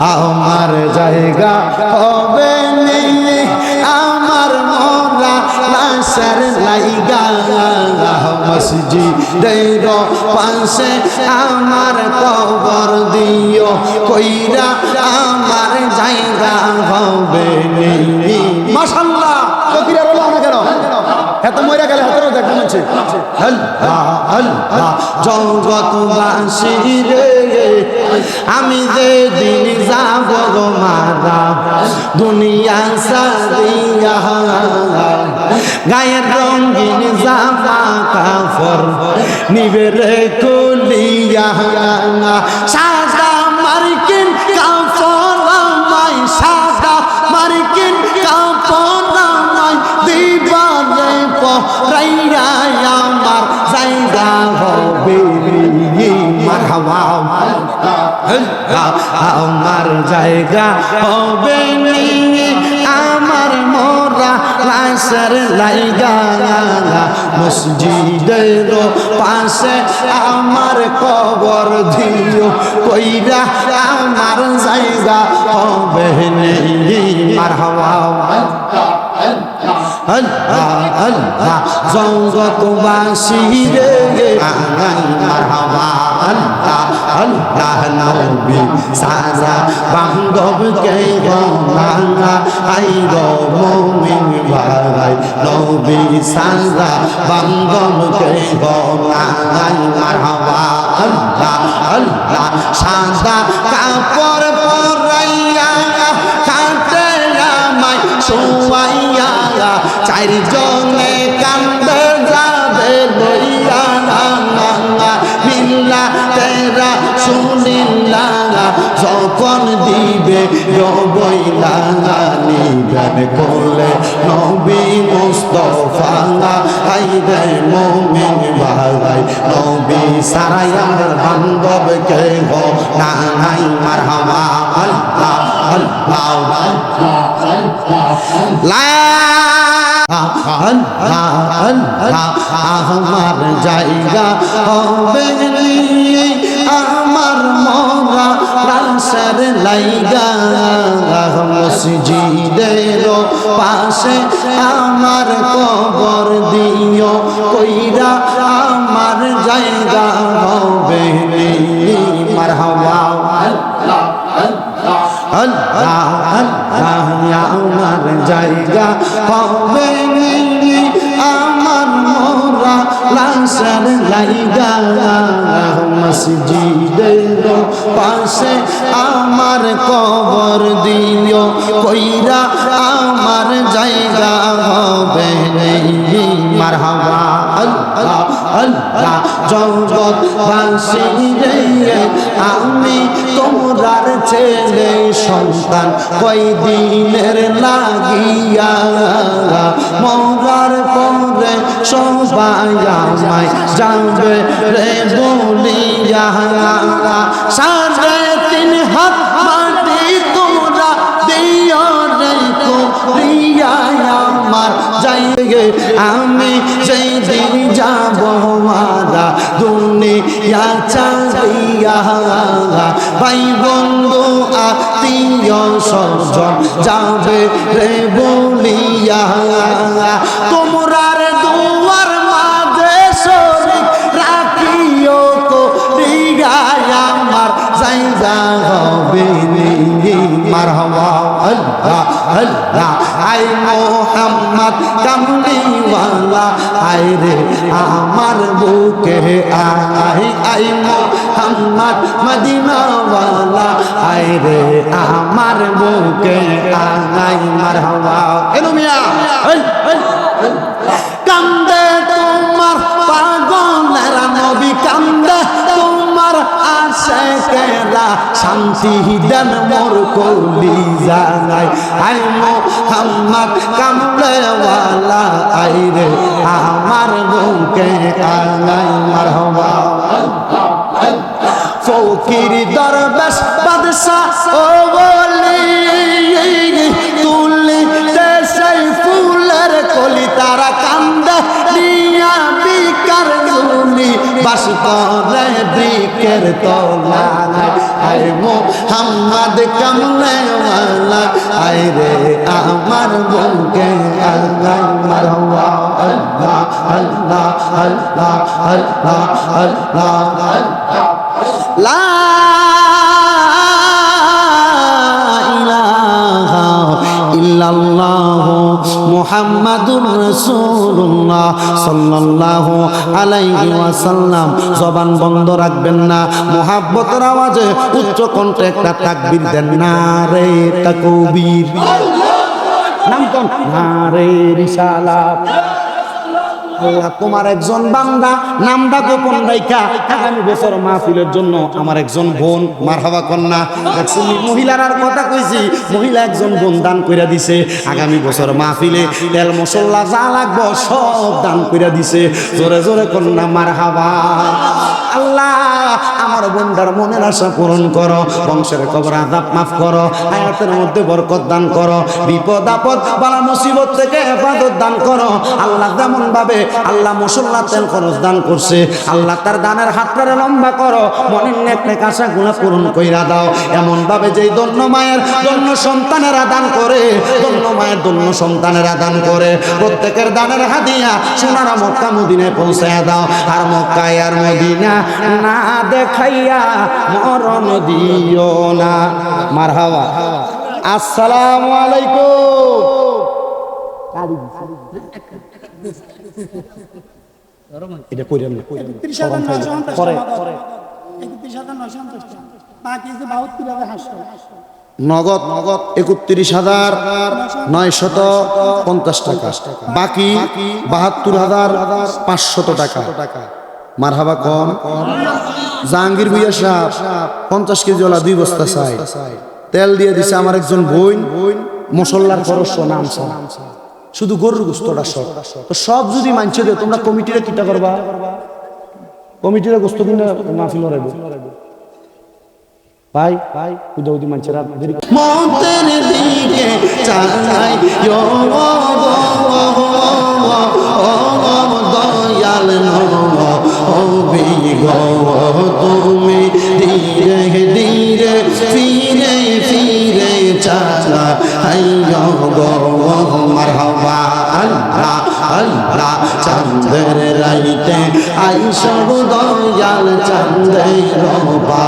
আমার জায়গা হবে আমার মোরা লাশের লাইগা। পাশে আমার কবর দিও, কইরা আমার জায়গা হবে মাশাল্লাহ কেন এত মরে গেলে হাতেরও দেখতে জগৎবাসী রে আমি যে দিন যাব মারা, দুনিয়া সারিয়া গায়ের রঙিন জামা কাফর নিবে কুলিয়া সাদা আমার জায়গা হবে আমার মোরা লাশের লাইগা মসজিদের পাশে আমার কবর দিও, কইরা আমার জায়গা হবে নি মারহাবা। আল্লাহ আল্লাহ জগৎবাসী রে আঙ্গাই মারহাবা আল্লাহ আল্লাহ নবী সারা বান্ধব কে গঙ্গা আই গো মুমিন ভাই নবী সারা বান্ধব কে গঙ্গা আই মারহাবা আল্লাহ আল্লাহ সাদা কাপড় চারজনে কান্দে যাবে লইয়া মিল্লা তেরা শুনিল্লা যখন দিবে রবইলা নিবেন করলে নবী মুস্তফা আইবে মমিন ভাই, নবী সারাই আমার বান্ধব কে গো না, নাই। মারহাবা আল্লাহ আল্লাহ। লা আমার জায়গা হবে আমার মরা রাসের লাইগা মসজিদের পাশে আমার কবর দিও কইরা আমার জায়গা হবে আল্লাহ আল্লাহ আমার জায়গা হবে লাশের লাইগা মসজিদের পাশে আমার কবর দিও কইরা আমার জায়গা হবে মারহাবা আল্লাহ আল্লাহ। জগৎ বাসী আমি তোমরার ছেলে সন্তান কই দিনের লাগিয়া মরার পরে সবাই আমায় যাবে রে বলিয়া। সাড়ে তিন হাত মাটি তোমরা দিও রে ভাই বন্ধু আত্মীয় সজন যাবে রে বলিয়া। তোমরার আই রে, আমার বুকে আই আই মোহাম্মদ মদিনাওয়ালা। আই রে, আমার বুকে আই মার হওয়া এলো মিয়া এই। আশেকেরা শান্তি দেন মোর কলি জানাই। আই মোহাম্মদ কামলেওয়ালা, আই রে আমার বুকে আনাই মারহবা। ফকির দরবেশ, বাদশাহ ফুলের কলি তারা কান্দে নিয়া বিকার জুলি বাস করে বৃক্ষের তলায় আয় মোহাম্মদ কামলে ওয়ালা আয় রে আমার বোনকে আল্লাহ মারওয়া আল্লাহ আল্লাহ আল্লাহ আল্লাহ আল্লাহ আল্লাহ লা ইলাহা ইল্লাল্লাহু মুহাম্মাদুর রাসূলুল্লাহ সাল্লাল্লাহু আলাইহি ওয়াসাল্লাম। জবান বন্ধ রাখবেন না, মোহাব্বতের আওয়াজে উচ্চ কণ্ঠে একটা তাকবীর দেন। না রে তাকবীর। নাম কোন? না রে রিসালাত। তোমার একজন বান্দা নামটা গোপন রাইকা আগামী বছর মাহফিলের জন্য আমার একজন বোন, মারহাবা কন্যা। দেখছ মহিলার আর কথা কইছি, মহিলা একজন বোন দান কইরা দিছে। আগামী বছর মাহফিলে তেল মশলা যা লাগবো সব দান কইরা দিছে। জোরে জোরে কন্যা, মারহাবা। আল্লাহ, আমার বোনটার মনের আশা পূরণ করো, বংশের কবর আদাব মাফ করো আয়াতের মধ্যে বরকত দান করো, বিপদ আপদ, বালা মুসিবত থেকে হেফাজত দান করো। আল্লাহ যেমন ভাবে আল্লাহ মুসল্লা তেল খরচ দান করছে, আল্লাহ তার দানের হাতটারে লম্বা করো, মনের নেক নেক আশা গুলা পূরণ কইরা দাও। এমন ভাবে যেই দন্য মায়ের দন্য সন্তানেরা দান করে দন্য মায়ের দন্য সন্তানেরা দান করে, প্রত্যেকের দানের হাদিয়া সোনারা মক্কা মদিনায় পৌঁছায় দাও। আর মক্কায় আর মদিনা না দেখাইয়া মরণ দিও না। মারহাবা। আসসালামু আলাইকুম। এটা কইরেন না। পরে। টাকা। টাকা। নগদ নগদ একত্রিশ হাজার নয়শত পঞ্চাশ টাকা। বাকি বাহাত্তর হাজার পাঁচশত টাকা। মারহাবা কম। জাহাঙ্গীর ভুইয়া সাহ পঞ্চাশ কেজি ওলা দুই বস্তা চাই। তেল দিয়ে দিছে আমার একজন বইন মশল্লার খরচ নাম। শুধু গরুর গোস্তটা সব। তো সব যদি মানছে তোমরা কমিটিরা কিটা করবা? কমিটিরা গোস্ত কিনা মাহফিল রাখব ভাই ভাই উদা উদি মানুষেরা মতের দিকে চাই দয়াল তুমি ধীরে ধীরে ফিরে ফিরে চালা মারহাবা আল্লাহ আল্লাহ চন্দ্র রাইতে আই সব দয়াল চন্দ্র রবা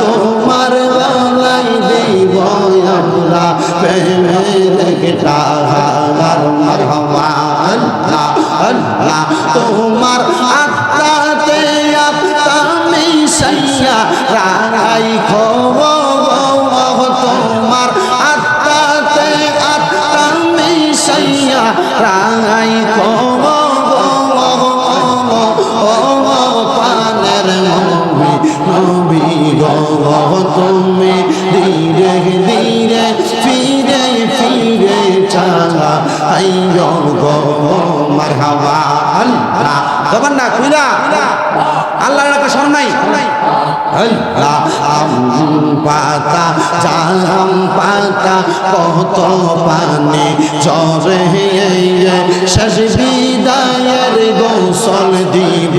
তোমার গলাই দেব আমরা প্রেমের মারহাবা। আল্লাহ আল্লাহ তোমার আল্লাহ তখন না কুইলা আল্লাহর একটা স্মরণ নাই? আল্লাহ আম পাতা জাম পাতা, কত পানি ঝরে শেষ বিদায়ের গোসল দিব,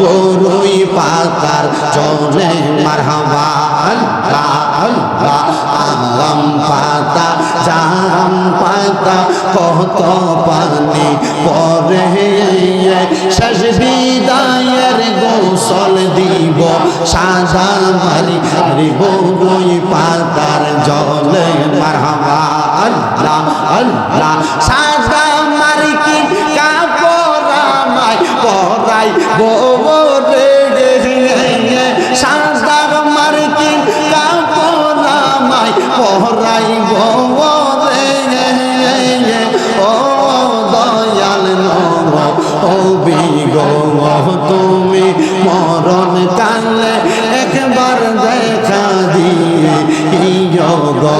গরুই পাতার জলে। মারহাবা, আল্লাহ আল্লাহ। আম পাতা জাম পাতা, কত সাজা মারি রে গরুই পাতার জলে মারহাবা, আল্লাহ আল্লাহ। সাজা মারি কি কাপড়ামাই পরাই গোবরে সাজা মারি কি কাপড়ামাই পরাই বিগ তুমি মরণ কালে গো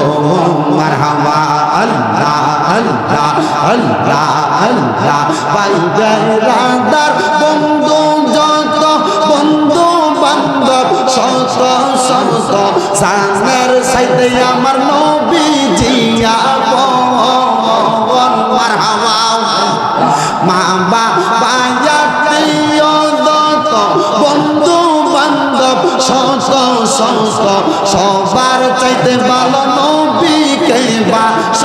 মারহাবা আল্লাহ আল্লাহ আল্লাহ আল্লাহ পাইবে রাদার বন্ধু যত বন্ধু বান্ধব সত সত সানের সাইতে আমার নবী জিয়া মারহাবা মা বাবা দত বন্ধু বান্ধব সত সত সত চাইতে ভালো নবীকে বাস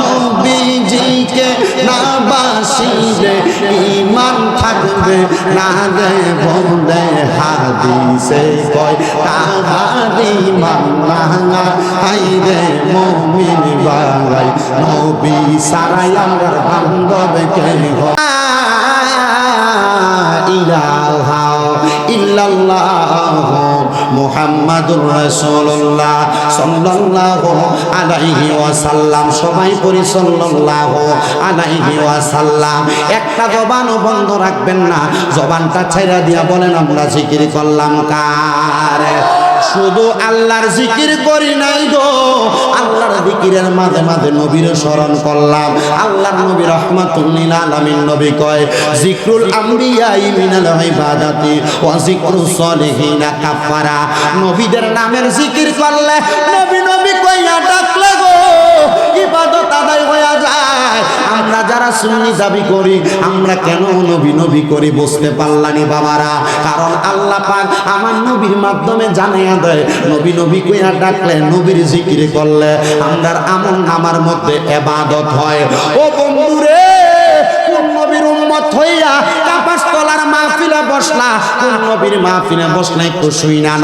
নবীজিকে না বাসিলে ইমান থাকবে না বলে হাদিসে কয়, তাহার ইমান না হাই রে মমিন বাগাই, নবী সারাই আমার বান্ধবকে হয় ইলাহা ইল্লাল্লাহ মুহাম্মাদুর রাসূলুল্লাহ সাল্লাল্লাহু আলাইহি ওয়াসাল্লাম। সবাই পড়ি সাল্লাল্লাহু আলাইহি ওয়াসাল্লাম। একটা জবানও বন্ধ রাখবেন না। জবানটা ছাইরা দিয়া বলেন, আমরা জিকির করলাম কার? শুধু আল্লাহর জিকির করি নাই গো। আল্লাহর জিকিরের মাঝে মাঝে নবীর স্মরণ করলাম। আল্লাহর নবী রহমাতুল্লিল আলামিন নবী কয়, জিক্রুল আম্বিয়া মিনাল ইবাদাতি ওয়া জিক্রুস সলিহিনা কাফারা নবীদের নামের জিকির করলে নবী নবী কইয়া ডাকলে গো, ইবাদত আদায় হয়ে যায়। আমরা যারা সুন্নি দাবি করি, আমরা কেন নবী নবী করি বুঝতে পারলানি বাবারা? কারণ আল্লাহ পাক আমার নবীর মাধ্যমে জানিয়ে দেয়, নবী নবী কইয়া ডাকলে, নবীর জিকির করলে, আমরার আমল নামার মধ্যে এবাদত হয়। ও বন্ধুরে, কোন নবীর উম্মত হইয়া কাপাস তলার মাহফিলে বসলা, কোন নবীর মাহফিলে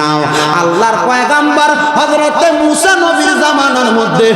নাও। আল্লাহর পয়গাম্বার হযরতে মুসা নবীর জামানার মধ্যে